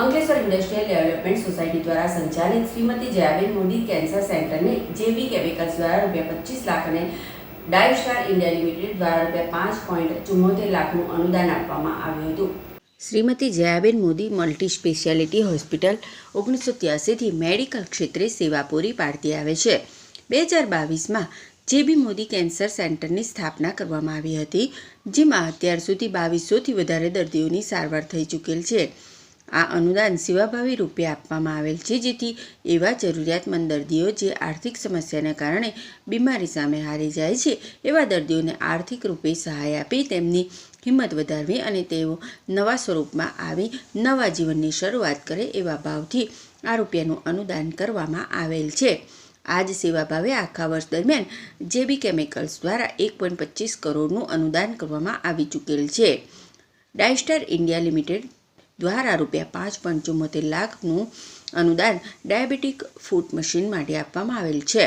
Ankleshwar industrial development society દ્વારા સંચાલિત Shrimati Jayaben Modi cancer સેન્ટરને જેબી કેમિકલ્સ દ્વારા રૂપિયા પચીસ લાખ અને ડાયસ્ટાર ઇન્ડિયા લિમિટેડ દ્વારા રૂપિયા પાંચ પોઈન્ટ ચુમ્મોતેર લાખનું અનુદાન આપવામાં આવ્યું હતું. Shrimati Jayaben Modi multi speciality hospital ઓગણીસો ત્યાસીથી મેડિકલ ક્ષેત્રે સેવા પૂરી પાડતી આવે છે. બે હજાર બાવીસમાં જેબી મોદી કેન્સર સેન્ટરની સ્થાપના કરવામાં આવી હતી, જેમાં અત્યાર સુધી બાવીસોથી વધારે દર્દીઓની સારવાર થઈ ચૂકેલ છે. આ અનુદાન સેવાભાવી રૂપે આપવામાં આવેલ છે, જેથી એવા જરૂરિયાતમંદ દર્દીઓ જે આર્થિક સમસ્યાને કારણે બીમારી સામે હારી જાય છે, એવા દર્દીઓને આર્થિક રૂપે સહાય આપી, તેમની હિંમત વધારવી અને તેઓ નવા સ્વરૂપમાં આવી નવા જીવનની શરૂઆત કરે એવા ભાવથી આ રૂપિયાનું અનુદાન કરવામાં આવેલ છે. આ જ સેવાભાવે આખા વર્ષ દરમિયાન જેબી કેમિકલ્સ દ્વારા એક પોઈન્ટ પચીસ કરોડનું અનુદાન કરવામાં આવી ચૂકેલ છે. ડાયસ્ટાર ઇન્ડિયા લિમિટેડ દ્વારા રૂપિયા પાંચ પંચોતેર લાખનું અનુદાન ડાયાબિટીક ફૂડ મશીન માટે આપવામાં આવેલ છે.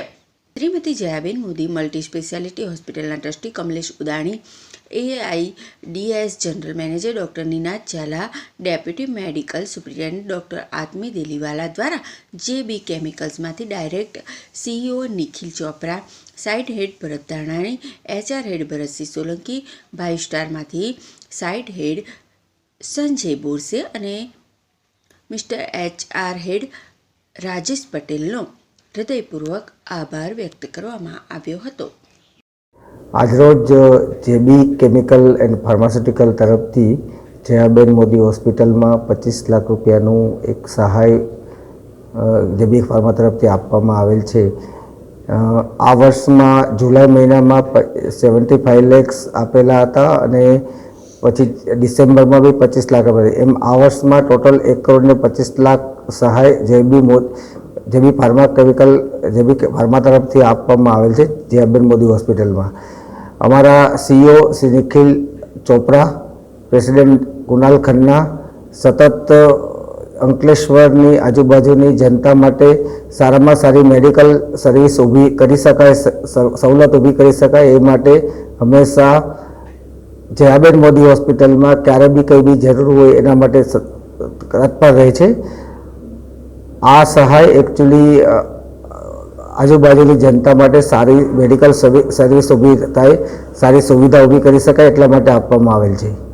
શ્રીમતી જયાબેન મોદી મલ્ટી સ્પેશિયાલિટી હોસ્પિટલના trustee Kamlesh Udani, AI DS general manager doctor Ninad Zala, deputy medical superintendent doctor Aatmi Deliwala દ્વારા J B કેમિકલ્સમાંથી direct CEO Nikhil Chopra, site head Bharat Dhanani HR head Bharatsinh Solanki ભાઈ સ્ટારમાંથી site head Sanjay Borse અને mister H R head Rajesh પટેલનો હૃદયપૂર્વક આભાર વ્યક્ત કરવામાં આવ્યો હતો. આજરોજ જેબી કેમિકલ એન્ડ ફાર્માસ્યુટિકલ તરફથી જયાબેન મોદી હોસ્પિટલમાં પચીસ લાખ રૂપિયાનું એક સહાય જેબી ફાર્મા તરફથી આપવામાં આવેલ છે. આ વર્ષમાં જુલાઈ મહિનામાં સેવન્ટી ફાઇવ લેક્સ આપેલા હતા અને પછી ડિસેમ્બરમાં બી પચીસ લાખ એમ આ વર્ષમાં ટોટલ એક કરોડ ને પચીસ લાખ સહાય જેબી મો JB pharma chemical JB pharma તરફથી આપવામાં આવેલ છે જયાબેન મોદી હોસ્પિટલમાં. અમારા સીઓ શ્રી નિખિલ ચોપરા, પ્રેસિડેન્ટ કુનાલ ખન્ના, સતત અંકલેશ્વરની આજુબાજુની જનતા માટે સારામાં સારી મેડિકલ સર્વિસ ઊભી કરી શકાય સવલત ઊભી કરી શકાય એ માટે હંમેશા જયાબેન મોદી હોસ્પિટલમાં ક્યારે બી કંઈ બી જરૂર હોય એના માટે તત્પર રહે છે. આ સહાય એકચ્યુઅલી આજુબાજુની જનતા માટે સારી મેડિકલ સર્વિ- સર્વિસ ઊભી થાય, સારી સુવિધા ઊભી કરી શકાય એટલા માટે આપવામાં આવેલ છે.